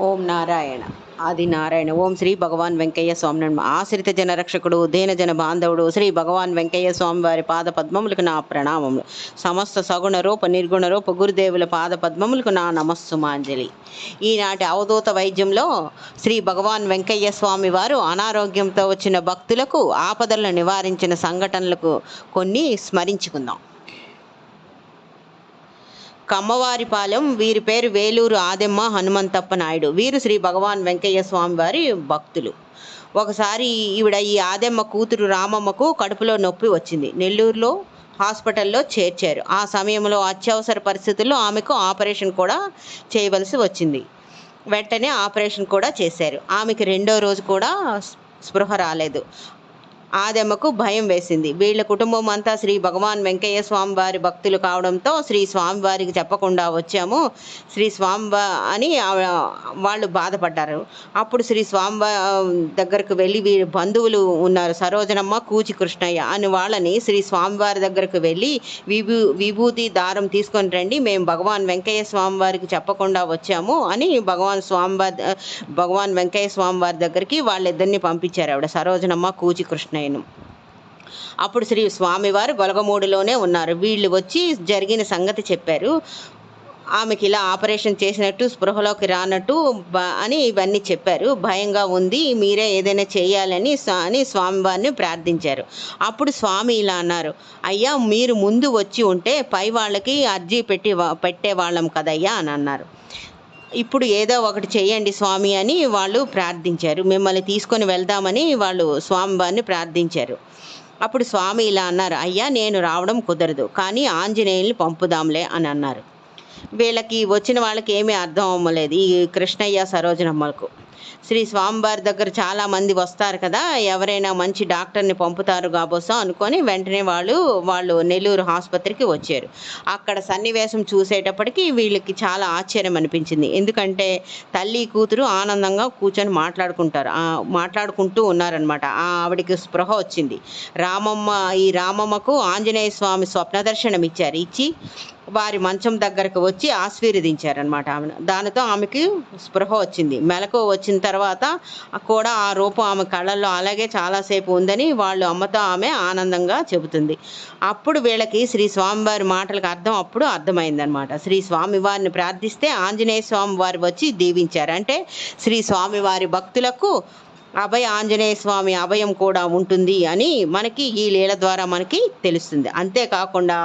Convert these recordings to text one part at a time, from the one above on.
ఓం నారాయణ. ఆది నారాయణ. ఓం శ్రీ భగవాన్ వెంకయ్య స్వామి ఆశ్రిత జనరక్షకుడు జన బాంధవుడు శ్రీ భగవాన్ వెంకయ్య స్వామి వారి పాద పద్మములకు నా ప్రణామములు. సమస్త సగుణ రూప నిర్గుణ రూప గురుదేవుల పాద పద్మములకు నా నమస్సుమాంజలి. ఈనాటి అవధూత వైద్యంలో శ్రీ భగవాన్ వెంకయ్య స్వామి వారు అనారోగ్యంతో వచ్చిన భక్తులకు ఆపదలను నివారించిన సంఘటనలకు కొన్ని స్మరించుకుందాం. కమ్మవారిపాలెం వీరి పేరు వేలూరు ఆదెమ్మ హనుమంతప్ప నాయుడు. వీరు శ్రీ భగవాన్ వెంకయ్య స్వామి వారి భక్తులు. ఒకసారి ఈవిడ ఈ ఆదెమ్మ కూతురు రామమ్మకు కడుపులో నొప్పి వచ్చింది. నెల్లూరులో హాస్పిటల్లో చేర్చారు. ఆ సమయంలో అత్యవసర పరిస్థితుల్లో ఆమెకు ఆపరేషన్ కూడా చేయవలసి వచ్చింది. వెంటనే ఆపరేషన్ కూడా చేశారు. ఆమెకి రెండో రోజు కూడా స్పృహ రాలేదు. ఆదెమ్మకు భయం వేసింది. వీళ్ళ కుటుంబం అంతా శ్రీ భగవాన్ వెంకయ్య స్వామి వారి భక్తులు కావడంతో శ్రీ స్వామివారికి చెప్పకుండా వచ్చాము. శ్రీ స్వామివా అని వాళ్ళు బాధపడ్డారు. అప్పుడు శ్రీ స్వామివా దగ్గరకు వెళ్ళి వీరి బంధువులు ఉన్నారు. సరోజనమ్మ కూచి కృష్ణయ్య అని వాళ్ళని శ్రీ స్వామివారి దగ్గరకు వెళ్ళి విభూ విభూతి దారం తీసుకొని రండి మేము భగవాన్ వెంకయ్య స్వామి వారికి చెప్పకుండా వచ్చాము అని భగవాన్ స్వామివారి భగవాన్ వెంకయ్య స్వామి వారి దగ్గరికి వాళ్ళిద్దరిని పంపించారు ఆవిడ. సరోజనమ్మ కూచి నేను. అప్పుడు శ్రీ స్వామివారు గొలగమూడిలోనే ఉన్నారు. వీళ్ళు వచ్చి జరిగిన సంగతి చెప్పారు. ఆమెకి ఇలా ఆపరేషన్ చేసినట్టు స్పృహలోకి రానట్టు అని ఇవన్నీ చెప్పారు. భయంగా ఉంది మీరే ఏదైనా చేయాలని స్వా- అని స్వామివారిని ప్రార్థించారు. అప్పుడు స్వామి ఇలా అన్నారు. అయ్యా మీరు ముందు వచ్చి ఉంటే పై వాళ్ళకి అర్జీ పెట్టి పెట్టే పెట్టేవాళ్ళం కదయ్యా అని అన్నారు. ఇప్పుడు ఏదో ఒకటి చేయండి స్వామి అని వాళ్ళు ప్రార్థించారు. మిమ్మల్ని తీసుకొని వెళ్దామని వాళ్ళు స్వామివారిని ప్రార్థించారు. అప్పుడు స్వామి ఇలా అన్నారు అయ్యా నేను రావడం కుదరదు కానీ ఆంజనేయుల్ని పంపుదాంలే అని అన్నారు. వీళ్ళకి వచ్చిన వాళ్ళకి ఏమీ అర్థం అవ్వలేదు ఈ కృష్ణయ్య సరోజనమ్మలకు. శ్రీ స్వామివారి దగ్గర చాలా మంది వస్తారు కదా ఎవరైనా మంచి డాక్టర్ని పంపుతారు కాబోసో అనుకొని వెంటనే వాళ్ళు వాళ్ళు నెల్లూరు ఆసుపత్రికి వచ్చారు. అక్కడ సన్నివేశం చూసేటప్పటికి వీళ్ళకి చాలా ఆశ్చర్యం అనిపించింది. ఎందుకంటే తల్లి కూతురు ఆనందంగా కూర్చొని మాట్లాడుకుంటారు. మాట్లాడుకుంటూ ఉన్నారనమాట ఆవిడికి స్పృహ వచ్చింది. రామమ్మ ఈ రామమ్మకు ఆంజనేయ స్వామి స్వప్న దర్శనం ఇచ్చారు. ఇచ్చి వారి మంచం దగ్గరకు వచ్చి ఆశీర్వదించారనమాట ఆమెను దానితో ఆమెకి స్పృహ వచ్చింది. మెలకు వచ్చిన తర్వాత కూడా ఆ రూపం ఆమె కళ్ళల్లో అలాగే చాలాసేపు ఉందని వాళ్ళు అమ్మతో ఆమె ఆనందంగా చెబుతుంది. అప్పుడు వీళ్ళకి శ్రీ స్వామివారి మాటలకు అర్థం అప్పుడు అర్థమైందనమాట శ్రీ స్వామివారిని ప్రార్థిస్తే ఆంజనేయ స్వామి వారు వచ్చి దీవించారు. అంటే శ్రీ స్వామివారి భక్తులకు అభయ ఆంజనేయ స్వామి అభయం కూడా ఉంటుంది అని మనకి ఈ లీల ద్వారా మనకి తెలుస్తుంది. అంతేకాకుండా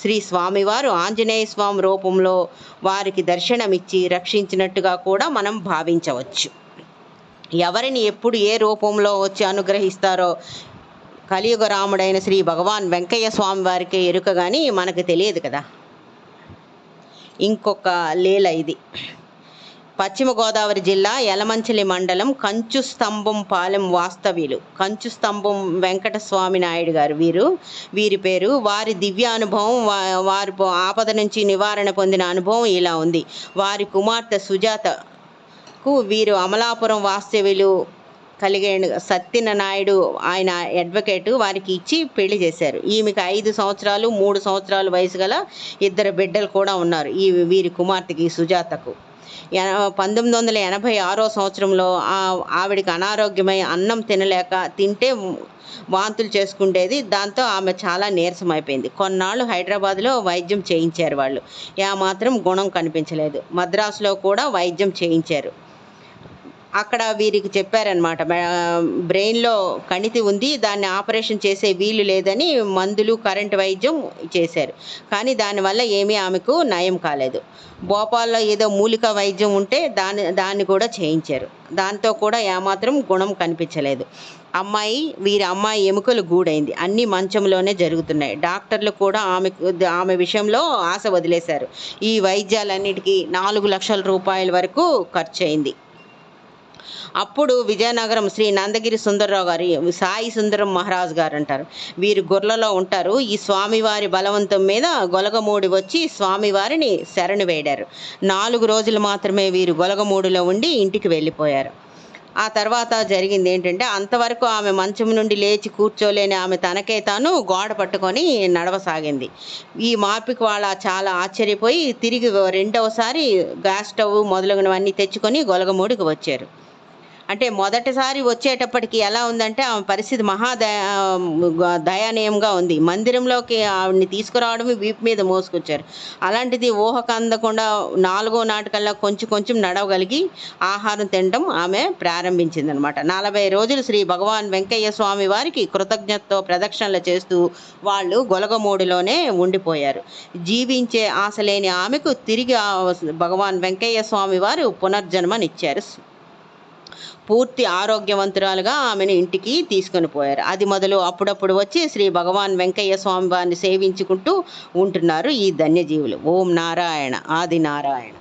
శ్రీ స్వామివారు ఆంజనేయ స్వామి రూపంలో వారికి దర్శనమిచ్చి రక్షించినట్టుగా కూడా మనం భావించవచ్చు. ఎవరిని ఎప్పుడు ఏ రూపంలో వచ్చి అనుగ్రహిస్తారో కలియుగ రాముడైన శ్రీ భగవాన్ వెంకయ్య స్వామి వారికి ఎరుక కానీ మనకు తెలియదు కదా. ఇంకొక లీల ఇది. పశ్చిమ గోదావరి జిల్లా యలమంచిలి మండలం కంచు స్తంభం పాలెం వాస్తవ్యులు. కంచు స్తంభం వెంకటస్వామి నాయుడు గారు వీరు. వీరి పేరు వారి దివ్య అనుభవం వారి ఆపద నుంచి నివారణ పొందిన అనుభవం ఇలా ఉంది. వారి కుమార్తె సుజాత సుజాతకు వీరు అమలాపురం వాస్తవ్యులు కలిగే సత్యన నాయుడు ఆయన అడ్వకేటు వారికి ఇచ్చి పెళ్ళి చేశారు. ఈమెకి ఐదు సంవత్సరాలు మూడు సంవత్సరాలు వయసు గల ఇద్దరు బిడ్డలు కూడా ఉన్నారు ఈ వీరి కుమార్తెకి సుజాతకు. ఎన- పంతొమ్మిది వందల ఎనభై ఆరో సంవత్సరంలో ఆవిడికి ఆవిడకి అనారోగ్యమై అన్నం తినలేక తింటే వాంతులు చేసుకుండేది దాంతో ఆమె చాలా నీరసం అయిపోయింది. కొన్నాళ్ళు హైదరాబాద్లో వైద్యం చేయించారు వాళ్ళు. ఏమాత్రం గుణం కనిపించలేదు. మద్రాసులో కూడా వైద్యం చేయించారు. అక్కడ వీరికి చెప్పారనమాట బ్రెయిన్లో కణితి ఉంది దాన్ని ఆపరేషన్ చేసే వీలు లేదని మందులు కరెంట్ వైద్యం చేశారు. కానీ దానివల్ల ఏమీ ఆమెకు నయం కాలేదు. భోపాల్లో ఏదో మూలిక వైద్యం ఉంటే దాన్ని దాన్ని కూడా చేయించారు. దాంతో కూడా ఏమాత్రం గుణం కనిపించలేదు. అమ్మాయి వీరి అమ్మాయి ఎముకలు గూడైంది. అన్ని మంచంలోనే జరుగుతున్నాయి. డాక్టర్లు కూడా ఆమె ఆమె విషయంలో ఆశ వదిలేశారు. ఈ వైద్యాలన్నిటికీ నాలుగు లక్షల రూపాయల వరకు ఖర్చు అయింది అప్పుడు విజయనగరం శ్రీ నందగిరి సుందరరావు గారి సాయి సుందరం మహారాజు గారు అంటారు వీరు గొర్రెలో ఉంటారు. ఈ స్వామివారి బలవంతం మీద గొలగమూడి వచ్చి స్వామివారిని శరణు వేడారు. నాలుగు రోజులు మాత్రమే వీరు గొలగమూడిలో ఉండి ఇంటికి వెళ్ళిపోయారు. ఆ తర్వాత జరిగింది ఏంటంటే అంతవరకు ఆమె మంచం నుండి లేచి కూర్చోలేని ఆమె తనకే తాను గోడ పట్టుకొని నడవసాగింది. ఈ మార్పుకి వాళ్ళ చాలా ఆశ్చర్యపోయి తిరిగి రెండవసారి గ్యాస్ స్టవ్ మొదలగునవన్నీ తెచ్చుకొని గొలగమూడికి వచ్చారు. అంటే మొదటిసారి వచ్చేటప్పటికి ఎలా ఉందంటే ఆమె పరిస్థితి మహా దయ ఉంది. మందిరంలోకి ఆవిడ్ని తీసుకురావడమే వీపు మీద మోసుకొచ్చారు. అలాంటిది ఊహకు అందకుండా నాలుగో నాటకల్లా కొంచెం కొంచెం నడవగలిగి ఆహారం తినడం ఆమె ప్రారంభించింది అనమాట నలభై రోజులు శ్రీ భగవాన్ వెంకయ్య స్వామి వారికి కృతజ్ఞతతో ప్రదక్షిణలు చేస్తూ వాళ్ళు గొలగమూడిలోనే ఉండిపోయారు. జీవించే ఆశ లేని ఆమెకు తిరిగి భగవాన్ వెంకయ్య స్వామి వారు పునర్జన్మనిచ్చారు. పూర్తి ఆరోగ్యవంతురాలుగా ఆమెను ఇంటికి తీసుకొని పోయారు. అది మొదలు అప్పుడప్పుడు వచ్చి శ్రీ భగవాన్ వెంకయ్య స్వామి వారిని సేవించుకుంటూ ఉంటున్నారు ఈ ధన్యజీవులు. ఓం నారాయణ ఆది నారాయణ.